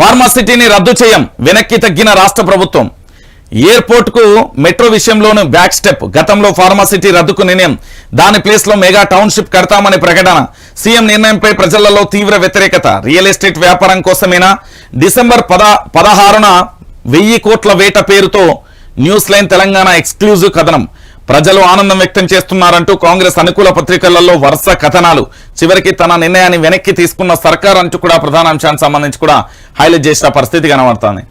ఫార్మాసిటీని రద్దు చేయం. వెనక్కి తగ్గిన రాష్ట్ర ప్రభుత్వం. ఎయిర్పోర్ట్కు మెట్రో విషయంలోనూ బ్యాక్ స్టెప్. గతంలో ఫార్మాసిటీ రద్దుకు నిర్ణయం. దాని ప్లేస్లో మెగా టౌన్షిప్ కడతామని ప్రకటన. సీఎం నిర్ణయంపై ప్రజలలో తీవ్ర వ్యతిరేకత. రియల్ ఎస్టేట్ వ్యాపారం కోసమేనా? డిసెంబర్ పద పదహారున వెయ్యి కోట్ల వేట పేరుతో న్యూస్ లైన్ తెలంగాణ ఎక్స్క్లూజివ్ కథనం. ప్రజలు ఆనందం వ్యక్తం చేస్తున్నారంటూ కాంగ్రెస్ అనుకూల పత్రికలలో వరుస కథనాలు. చివరికి తన నిర్ణయాన్ని వెనక్కి తీసుకున్న సర్కార్ అంటూ కూడా ప్రధాన అంశానికి సంబంధించి కూడా హైలైట్ చేసిన పరిస్థితి కనబడుతుంది.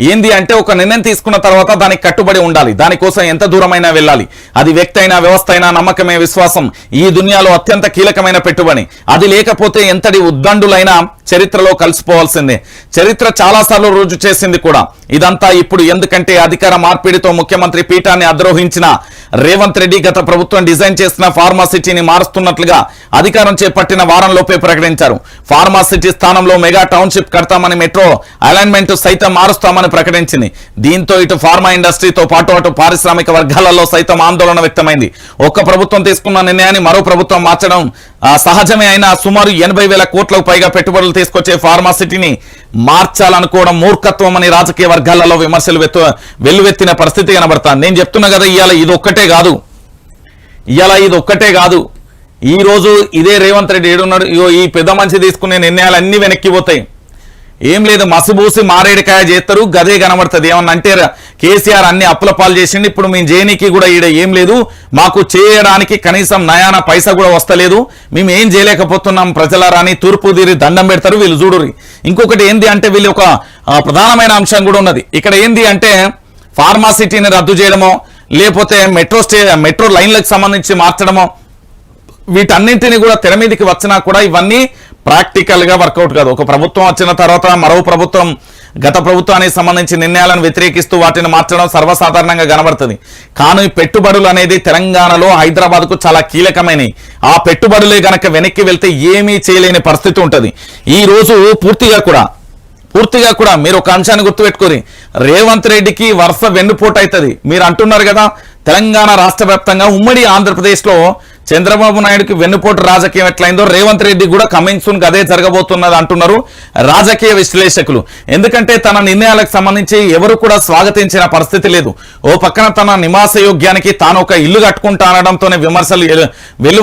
ఏంది అంటే ఒక నిర్ణయం తీసుకున్న తర్వాత దానికి కట్టుబడి ఉండాలి. దానికోసం ఎంత దూరమైనా వెళ్ళాలి. అది వ్యక్తి అయినా వ్యవస్థ అయినా నమ్మకమే విశ్వాసం. ఈ దునియాలో అత్యంత కీలకమైన పెట్టుబడి. అది లేకపోతే ఎంతటి ఉద్దండులైనా చరిత్రలో కలిసిపోవాల్సిందే. చరిత్ర చాలాసార్లు రుజు చేసింది కూడా. ఇదంతా ఇప్పుడు ఎందుకంటే అధికార మార్పిడితో ముఖ్యమంత్రి పీఠాన్ని అద్రోహించిన రేవంత్ రెడ్డి గత ప్రభుత్వం డిజైన్ చేసిన ఫార్మాసిటీని మారుస్తున్నట్లుగా అధికారం చేపట్టిన వారంలోపే ప్రకటించారు. ఫార్మాసిటీ స్థానంలో మెగా టౌన్షిప్ కడతామని మెట్రో అలైన్మెంట్ సైతం మారుస్తామని ప్రకటించింది. దీంతో ఇటు ఫార్మా ఇండస్ట్రీతో పాటు అటు పారిశ్రామిక వర్గాలలో సైతం ఆందోళన వ్యక్తమైంది. ఒక్క ప్రభుత్వం తీసుకున్న నిర్ణయాన్ని మరో ప్రభుత్వం మార్చడం సహజమే అయినా సుమారు ఎనభై వేల కోట్లకు పైగా పెట్టుబడులు తీసుకొచ్చే ఫార్మాసిటీని మార్చాలనుకోవడం మూర్ఖత్వం అని రాజకీయ వర్గాలలో విమర్శలు వెల్లువెత్తిన పరిస్థితి కనబడతాను నేను చెప్తున్నా కదా ఇవాళ ఇది ఒక్కటే కాదు. ఇవాళ ఇది ఒక్కటే కాదు. ఈ రోజు ఇదే రేవంత్ రెడ్డి ఏడున్నాడు ఇగో ఈ పెద్ద మనిషి తీసుకునే నిర్ణయాలు అన్ని వెనక్కిపోతాయి ఏం లేదు మసిబూసి మారేడికాయ చేస్తారు గదే కనబడుతుంది. ఏమన్నా అంటే కేసీఆర్ అన్ని అప్పుల పాలు చేసిండు ఇప్పుడు మేము చేయనీకి కూడా ఈడ ఏం లేదు. మాకు చేయడానికి కనీసం నయాన పైసా కూడా వస్తలేదు. మేము ఏం చేయలేకపోతున్నాం ప్రజలారాని తూర్పు తీరి దండం పెడతారు వీళ్ళు చూడురి ఇంకొకటి ఏంది అంటే వీళ్ళు ఒక ప్రధానమైన అంశం కూడా ఉన్నది. ఇక్కడ ఏంది అంటే ఫార్మాసిటీని రద్దు చేయడమో లేకపోతే మెట్రో స్టే మెట్రో లైన్లకు సంబంధించి మార్చడమో వీటన్నింటినీ కూడా తెర మీదకి వచ్చినా కూడా ఇవన్నీ ప్రాక్టికల్గా వర్కౌట్ కాదు. ఒక ప్రభుత్వం వచ్చిన తర్వాత మరో ప్రభుత్వం గత ప్రభుత్వానికి సంబంధించి నిర్ణయాలను వ్యతిరేకిస్తూ వాటిని మార్చడం సర్వసాధారణంగా కనబడుతుంది. కానీ పెట్టుబడులు అనేది తెలంగాణలో హైదరాబాద్కు చాలా కీలకమైనవి. ఆ పెట్టుబడులే గనక వెనక్కి వెళ్తే ఏమీ చేయలేని పరిస్థితి ఉంటుంది. ఈ రోజు పూర్తిగా కూడా పూర్తిగా కూడా మీరు ఒక అంశాన్ని గుర్తుపెట్టుకోరి. రేవంత్ రెడ్డికి వరుస వెన్నుపోటు అవుతుంది. మీరు అంటున్నారు కదా తెలంగాణ రాష్ట్ర వ్యాప్తంగా ఉమ్మడి ఆంధ్రప్రదేశ్లో చంద్రబాబు నాయుడుకి వెన్నుపోటు రాజకీయం ఎట్లయిందో రేవంత్ రెడ్డి కూడా కమింగ్ సూన్ అదే జరగబోతున్నది అంటున్నారు రాజకీయ విశ్లేషకులు. ఎందుకంటే తన నిర్ణయాలకు సంబంధించి ఎవరు కూడా స్వాగతించిన పరిస్థితి లేదు. ఓ పక్కన తన నివాస యోగ్యానికి తాను ఒక ఇల్లు కట్టుకుంటా అనడంతోనే విమర్శలు ఎలు- వెల్లు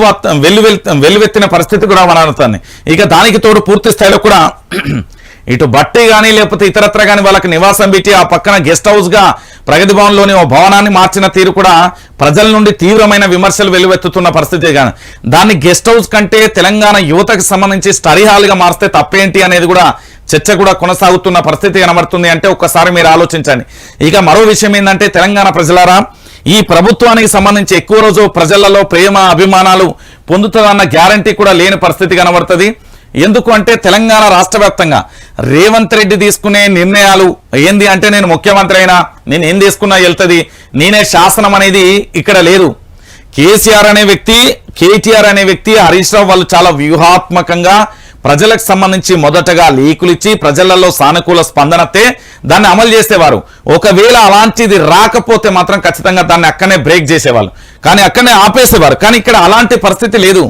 వెల్లువెత్తిన పరిస్థితి కూడా మనవుతుంది ఇక దానికి తోడు పూర్తి స్థాయిలో కూడా ఇటు బట్టి కానీ లేకపోతే ఇతరత్ర కానీ వాళ్ళకి నివాసం పెట్టి ఆ పక్కన గెస్ట్ హౌస్గా ప్రగతి భవన్లోని ఓ భవనాన్ని మార్చిన తీరు కూడా ప్రజల నుండి తీవ్రమైన విమర్శలు వెలువెత్తుతున్న పరిస్థితి కానీ దాన్ని గెస్ట్ హౌస్ కంటే తెలంగాణ యువతకు సంబంధించి స్టడీ హాల్గా మారిస్తే తప్పేంటి అనేది కూడా చర్చ కూడా కొనసాగుతున్న పరిస్థితి కనబడుతుంది అంటే ఒక్కసారి మీరు ఆలోచించండి. ఇక మరో విషయం ఏంటంటే తెలంగాణ ప్రజలారా ఈ ప్రభుత్వానికి సంబంధించి ఎక్కువ రోజు ప్రజలలో ప్రేమ అభిమానాలు పొందుతుందన్న గ్యారంటీ కూడా లేని పరిస్థితి కనబడుతుంది. ఎందుకు అంటే తెలంగాణ రాష్ట్ర వ్యాప్తంగా రేవంత్ రెడ్డి తీసుకునే నిర్ణయాలు ఏంది అంటే నేను ముఖ్యమంత్రి అయినా నేను ఏం తీసుకున్నా వెళ్తుంది నేనే శాసనం అనేది ఇక్కడ లేదు. కేసీఆర్ అనే వ్యక్తి కేటీఆర్ అనే వ్యక్తి హరీష్ రావు వాళ్ళు చాలా వ్యూహాత్మకంగా ప్రజలకు సంబంధించి మొదటగా లీకులు ఇచ్చి ప్రజలలో సానుకూల స్పందనతే దాన్ని అమలు చేసేవారు. ఒకవేళ అలాంటిది రాకపోతే మాత్రం ఖచ్చితంగా దాన్ని అక్కనే బ్రేక్ చేసేవాళ్ళు. కానీ అక్కనే ఆపేసేవారు. కానీ ఇక్కడ అలాంటి పరిస్థితి లేదు.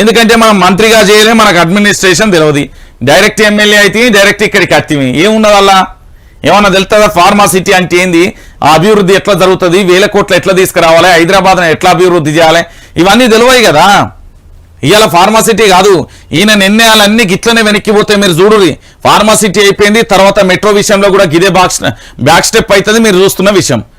ఎందుకంటే మనం మంత్రిగా చేయలే మనకు అడ్మినిస్ట్రేషన్ తెలియదు డైరెక్ట్ ఎమ్మెల్యే అయితే డైరెక్ట్ ఇక్కడికి అత్తివి ఏమున్నది అలా ఏమన్నా తెలుస్తుందా ఫార్మాసిటీ అంటే ఏంది? ఆ అభివృద్ధి ఎట్లా జరుగుతుంది? వేల కోట్లు ఎట్లా తీసుకురావాలి? హైదరాబాద్ను ఎట్లా అభివృద్ధి చేయాలి? ఇవన్నీ తెలివాయి కదా. ఇవాళ ఫార్మాసిటీ కాదు. ఈయన నిర్ణయాలన్నీ గిట్లనే వెనక్కి పోతే మీరు చూడుది ఫార్మాసిటీ అయిపోయింది తర్వాత మెట్రో విషయంలో కూడా గిదే బాక్స్ బ్యాక్ స్టెప్ అవుతుంది మీరు చూస్తున్న విషయం.